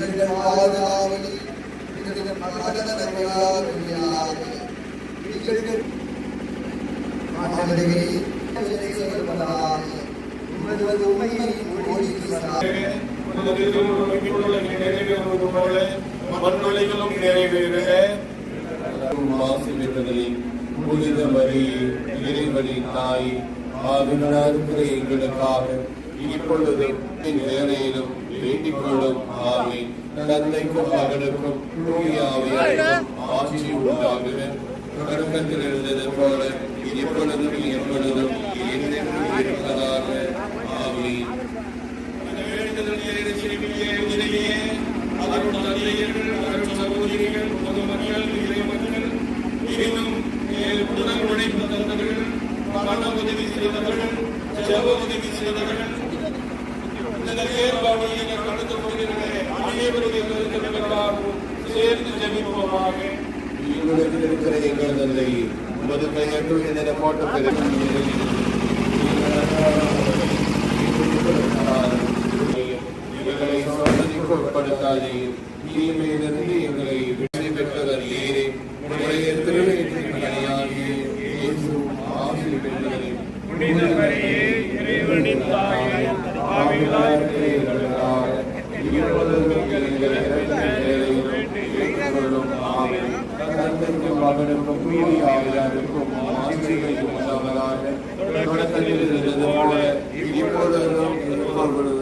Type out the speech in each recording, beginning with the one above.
ஓடிவதாக மண்ணுலைகளும் நிறைவேறுக மாசுமிட்டதை புனித மரி இறைவழி தாய் ஆவினாருக்கிற எங்களுக்காக இப்பொழுது என் வேலையிலும் வேண்டிக் கொள்ளும் ஆவி தந்தைக்கும் மகனுக்கும் ஆட்சி உண்டாகுக. தொடக்கத்தில் இருந்தது போல எப்பொழுதும் எப்பொழுதும் என்றென்றும் இருப்பதாக. ஆவி செய்தவர்கள் இருக்கிற எங்கள் தந்தை உமது பெயர் போட்ட எங்களை சோதனைக்கு தீமையிலிருந்து எங்களை பெற்றவர் ஏறே உடைய இயேசு ஆசி பெற்றவரே இறைவனின் தாயே ஆவிகளாய் எங்களுக்காக இப்பொழுதும் எங்கள் இறப்பின் வேளையிலும் வேண்டிக் கொள்ளும் ஆமென். தந்தைக்கும் மகனுக்கும் தூயாவியாருக்கும் ஆசிரியையும் உண்டாவதாக தொடக்கத்தில் இருந்தது போல இப்பொழுதும் எப்பொழுதும்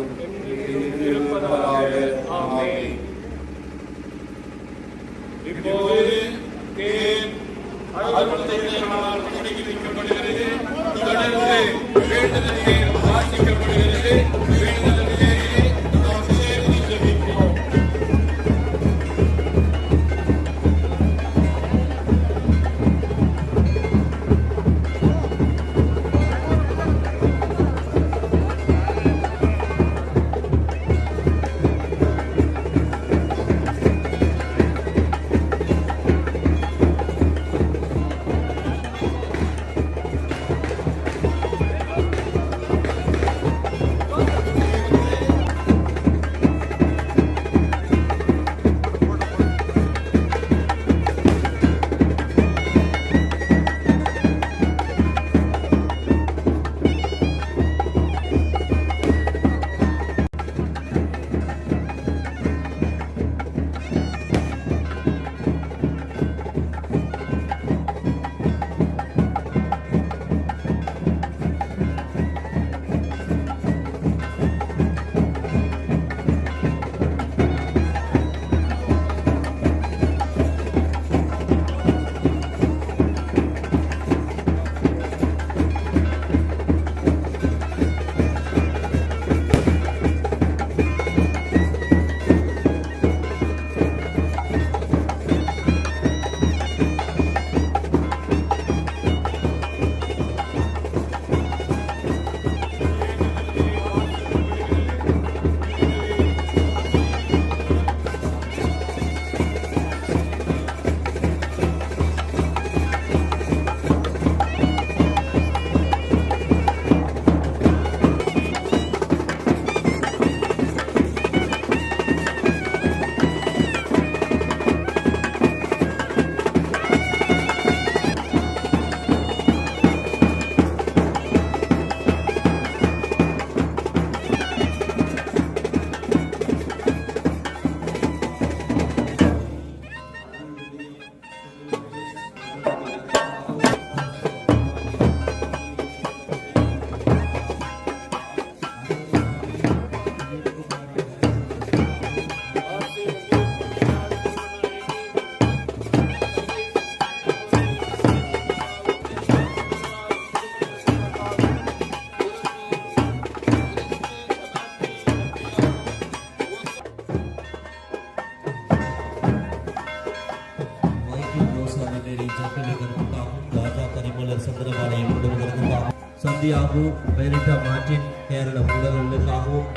ബാബു പേരിട്ട മാറ്റിൻ കേരള പുലകൾക്കാகவும்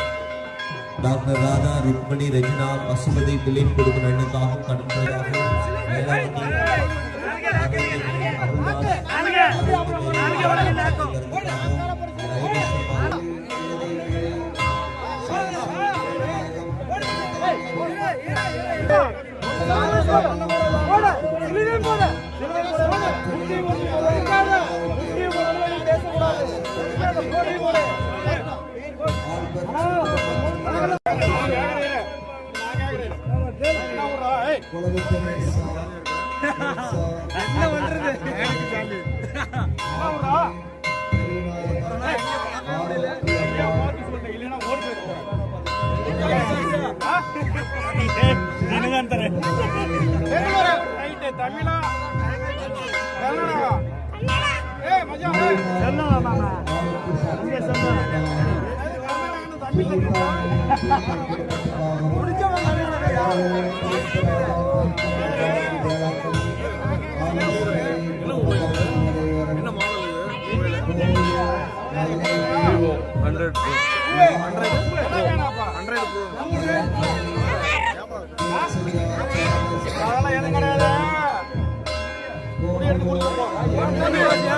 டாக்டர் ராதா ருக்மணி ரஜினா பசுபதி திலீப் கொடுக்கும் அண்ணுக்காகவும் கடற்பதாகவும் மேலாவதி போட போட போட என்ன அருள்தாஸ், தமிழா கன்னடா ஏ மஜா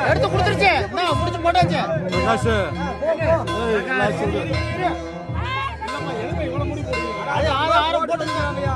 எடுத்து கொடுத்துருச்சு நான் முடிச்சு போட்டாச்சு அது ஆறு ஆறு போட்டுருக்காங்கய்யா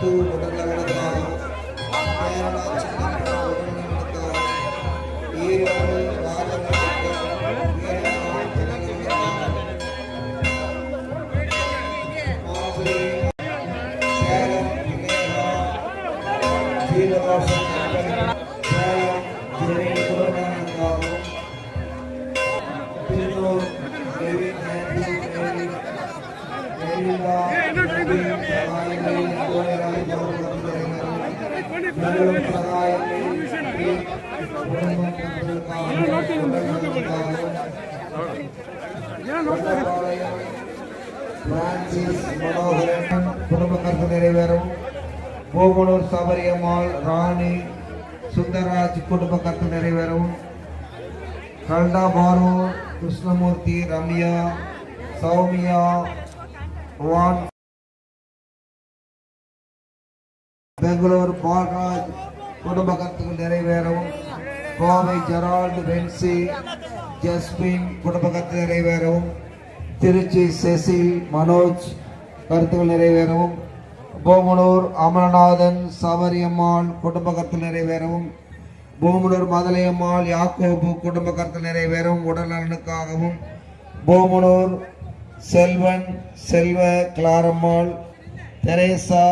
நீங்க முடியாடுறா பிரான்சிஸ் மனோகரன் குடும்ப கருத்து நிறைவேறும். ஓமனூர் சபரியம்மாள் ராணி சுந்தரராஜ் குடும்ப கருத்து நிறைவேறும். கல்டா பாரு கிருஷ்ணமூர்த்தி ரம்யா சௌமியா வான் பெங்களூர் பால்ராஜ் குடும்ப கருத்துக்கள் நிறைவேறவும். கோவை ஜெரால்டு பென்சி ஜஸ்மின் குடும்ப கருத்து நிறைவேறவும். திருச்சி செசில் மனோஜ் கருத்துக்கள் நிறைவேறவும். பூமனூர் அமரநாதன் சபரியம்மாள் குடும்ப கருத்து நிறைவேறவும். பூமனூர் மதலையம்மாள் யாக்கோபு குடும்ப கருத்து நிறைவேறும் உடல் நலனுக்காகவும். பூமனூர் செல்வன் செல்வ கிளாரம்மாள் தெரேசா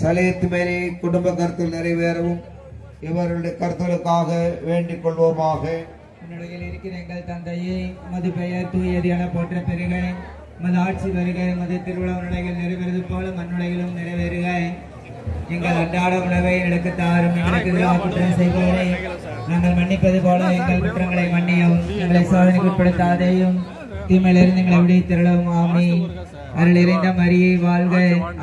சலேத் மேரி குடும்ப கருத்தில் நிறைவேறவும் இவர்களுடைய கருத்துகளுக்காக வேண்டிக் கொள்வோமாக. உன்னுடைய இருக்கிற எங்கள் தந்தையே மது பெயர் தூயது என போற்ற பெருக மது ஆட்சி வருக மது திருவிழா உடைகள் நிறைவேறது போல மண்ணுடைகளும் நிறைவேறுக. எங்கள் அன்றாட உணவை எங்களுக்கு தாரும் எங்களுக்கு குற்றம் செய்வோரே. நாங்கள் மன்னிப்பது போல எங்கள் குற்றங்களை மன்னியும் எங்களை சோதனைக்கு உட்படுத்தாதேயும் தீமையிலிருந்து எங்களை விடுவித்திரளும் ஆமி அருள் இறைந்த மரியை வாழ்க.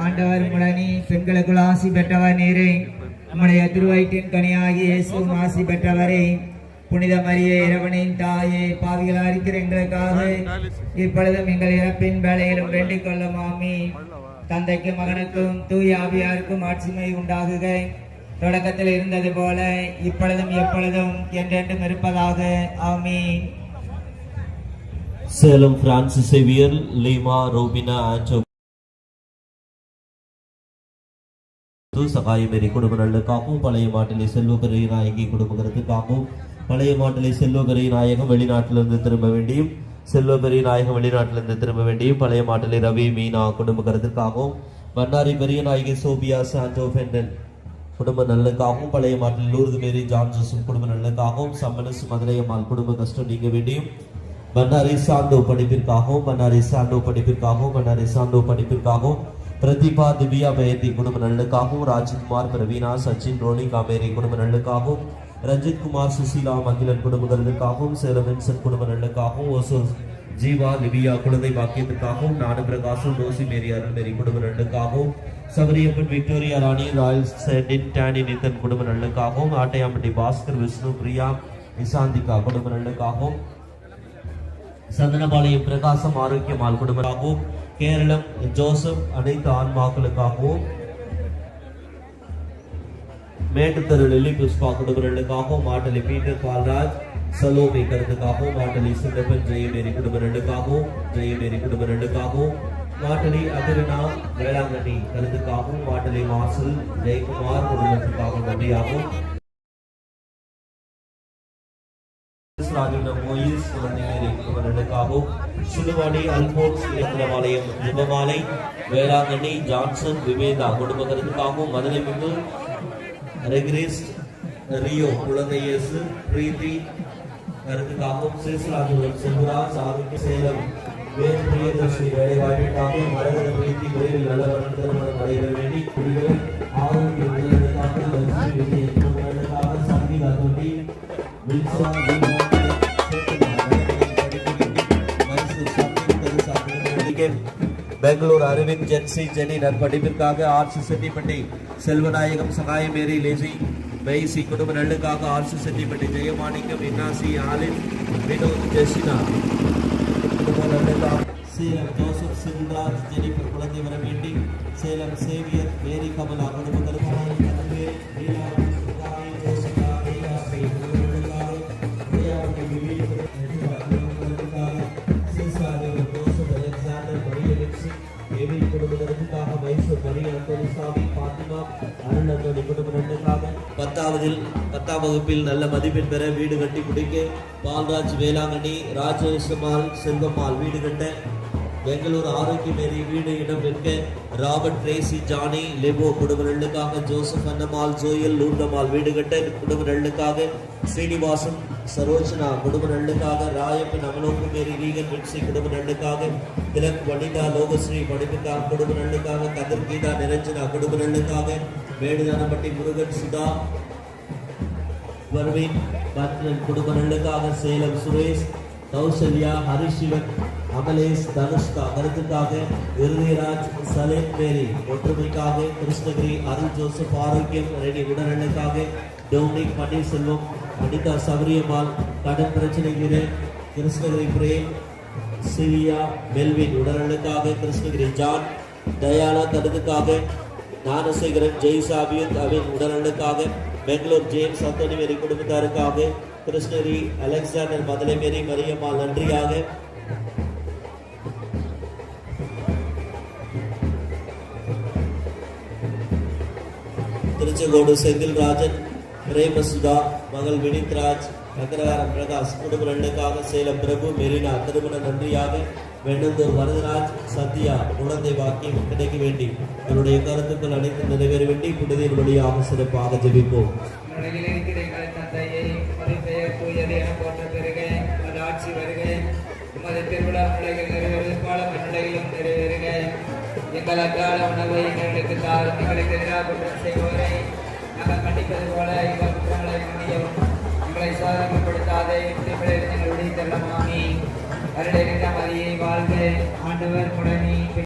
ஆண்டவர் முடனி பெண்களுக்குள் ஆசி பெற்றவர் நீரே. நம்முடைய திருவயிற்றின் கனியாகி இயேசுவும் ஆசி பெற்றவரே. புனித மரியே இறைவனின் தாயே பாவிகளா இருக்கிற எங்களுக்காக இப்பொழுதும் எங்கள் இறப்பின் வேலையிலும் வேண்டிக் கொள்ளும் ஆமி தந்தைக்கு மகனுக்கும் தூய ஆவியாருக்கும் ஆட்சிமை உண்டாகுக. தொடக்கத்தில் இருந்தது போல இப்பொழுதும் எப்பொழுதும் என்றென்றும் இருப்பதாக ஆமி சேலம் பிரான்சிஸ் சேவியர் லீமா ரோபினா ஆண்டோ சகாயமேரி குடும்ப நலனுக்காகவும் பழைய மாட்டிலே செல்வபெரிய நாயகி குடும்பத்திற்காகவும் பழைய மாட்டிலே செல்வபெரிய நாயகம் வெளிநாட்டிலிருந்து திரும்ப வேண்டியும் செல்வபெரிய நாயகம் வெளிநாட்டிலிருந்து திரும்ப வேண்டியும் பழைய மாட்டிலே ரவி மீனா குடும்பத்திற்காகவும் வண்ணாரி பெரிய நாயகி சோபியா சாண்டோ பெண்டன் குடும்ப நலனுக்காகவும் பழைய மாட்டில் லூர்து மேரி ஜான் ஜோசப் குடும்ப நலனுக்காகவும் சம்மனஸ் மதுரையம்மாள் குடும்ப கஷ்டம் நீங்க வேண்டியும் பன்னாரி சாண்டோ படிப்பிற்காகவும் பன்னாரி சாண்டோ படிப்பிற்காகவும் பன்னாரி சாண்டோ படிப்பிற்காகவும் பிரதீபா திவ்யா பயந்தி குடும்ப நலனுக்காகவும் ராஜ்குமார் பிரவீனா சச்சின் ரோனி காமேரி குடும்ப நலனுக்காகவும் ரஞ்சித் குமார் சுசீலா மகிழன் குடும்பங்களுக்காகவும் சேலம் வின்சன் குடும்ப நலனுக்காகவும் ஓசூர் ஜீவா லிவியா குழந்தை பாக்கியத்துக்காகவும் நாடு பிரகாசம் ரோசி மேரி அருள்மேரி குடும்ப நலனுக்காகவும் சபரியப்பன் விக்டோரியா ராணி ராயல் செட்டின் டேனி நித்தன் குடும்ப நலனுக்காகவும் ஆட்டையாம்பட்டி பாஸ்கர் விஷ்ணு பிரியா இசாந்திகா குடும்ப நலனுக்காகவும் சந்தனபாளையம் பிரகாசம் ஆரோக்கியமால் குடும்பமாகவும் கேரளம் ஜோசப் அனைத்து ஆன்மாக்களுக்காகவும் மேட்டுத்தரு லில்லி புஷ்பா குடும்பங்களுக்காகவும் மாட்டலி பீட்டர் பால்ராஜ் சலோமை கருத்துக்காகவும் மாட்டலி சிந்தப்பன் ஜெயமேரி குடும்ப ரெண்டுக்காகவும் ஜெயமேரி குடும்ப ரெண்டுக்காகவும் மாட்டலி அகிரினா வேளாங்கண்ணி கருத்துக்காகவும் மாட்டலி மாசல் ஜெயக்குமார் குடும்பத்துக்காகவும் நன்றியாகவும் குடும்பங்களுக்காகவும் சுடுவாடி அல்போன்ஸ் இயந்திரவாலயம் ஜெபமாலை வேளாங்கண்ணி ஜான்சன் விவேதா குடும்பத்தினருக்காகவும் மதுரை முத்து ரெகிரிஸ் ரியோ குழந்தையேசு பிரீத்தி கருத்துக்காகவும் சேசுராஜுடன் செல்வராஜ் ஆரோக்கிய சேலம் வேறு பிரியதர்ஷினி வேலைவாய்ப்பிற்காக மரகத பிரீத்தி விரைவில் நல்ல திருமணம் நடைபெற வேண்டி குடிகள் ஆரோக்கிய உதவிகளுக்காக லட்சுமி விஜய் சங்கீதா தொண்டி வில்சா பெங்களூர் அரவிந்த் ஜென்சி ஜெனி நற்படிப்பிற்காக RC Chettipatti Selvanayagam Sahayamary lazy Meiji குடும்ப நெல்லுக்காக ஆர்சி செட்டிப்பட்டி ஜெயமாணிக்கம் இன்னாசி ஆலின் வினோத் ஜெசினா. குடும்ப நெல்லுக்காக சேலம் ஜோசப் சிவராஜ் ஜெனிபர் குழந்தை வர வேண்டி சேலம் சேவியர் மேரி கமலா குடும்பத்திற்காக பத்தாவதில் பத்தாம் வகுப்பில் நல்ல மதிப்பெண் பெற வீடு கட்டி முடிக்க பால்ராஜ் வேளாங்கண்ணி ராஜேஷமால் செல்வம்மாள் வீடு கட்ட பெங்களூர் ஆரோக்கியமேரி வீடு இடம் விற்க ராபர்ட் ரேசி ஜானி லெபோ குடும்ப நெல்லுக்காக ஜோசப் அன்னம்மாள் ஜோயல் லூண்டம்மாள் வீடு கட்ட குடும்ப நெல்லுக்காக ஸ்ரீனிவாசன் சரோஜனா குடும்ப நெல்லுக்காக ராயப்பன் அமலோக்கு மேரி ரீகன் விட்சி குடும்ப நெல்லுக்காக திலக் வனிதா லோகஸ்ரீ படிப்புக்காக குடும்ப நெல்லுக்காக கதிர்கீதா நிரஞ்சனா குடும்ப நெல்லுக்காக வேடுதானப்பட்டி முருகன் சுதா. பர்வீன் பத்ரன் குடும்பங்களுக்காக சேலம் சுரேஷ் கௌசல்யா ஹரிஷிவன் அமலேஷ் தனுஷ்கா கருத்துக்காக இருதயராஜ் சலேம் மேரி ஒற்றுமைக்காக கிருஷ்ணகிரி அருள் ஜோசப் ஆரோக்கியம் ரெடி உடல்நலுக்காக டொமினிக் பன்னீர்செல்வம் அனிதா சௌரியம்மாள் கடன் பிரச்சனைக்கு கிருஷ்ணகிரி பிரேம் சிவியா மெல்வின் உடல்நலுக்காக கிருஷ்ணகிரி ஜான் தயாலா கருத்துக்காக ஞானசேகரன் ஜெய்சாபியத் அவின் உடல்நலுக்காக பெங்களூர் ஜேம்ஸ் அத்தோனிமேரி குடும்பத்தாருக்காக கிருஷ்ணகிரி அலெக்சாண்டர் மதுரை மேரி நன்றியாக. திருச்செங்கோடு செந்தில்ராஜன் பிரேமசுதா மகள் வினித்ராஜ் அக்ரகாரம் பிரகாஷ் குடும்ப ரெண்டுக்காக சேலம் பிரபு மெரினா திருமண நன்றியாக. வெண்ணந்தூர் வரதராஜ் சத்யா குழந்தை வாக்கியம் கிடைக்க வேண்டி என்னுடைய கருத்துக்கள் அனைத்து நிறைவேற வேண்டி புனிதின் வழியாக சிறப்பாக ஜெபிப்போம். உலகில் எங்கள் தந்தையை உணவை எங்களுக்கு தாரும் எங்களுக்கு எதிராக குற்றம் செய்வோரை நாங்கள் கண்டிப்பது போல எங்கள் குற்றங்களை மன்னியும் எங்களை சோதனைப்படுத்தாதே திருவிழா எங்கள் விடுதலை தள்ளமாமி வருட மரியை வாழ்க. ஆண்டவர் முடனி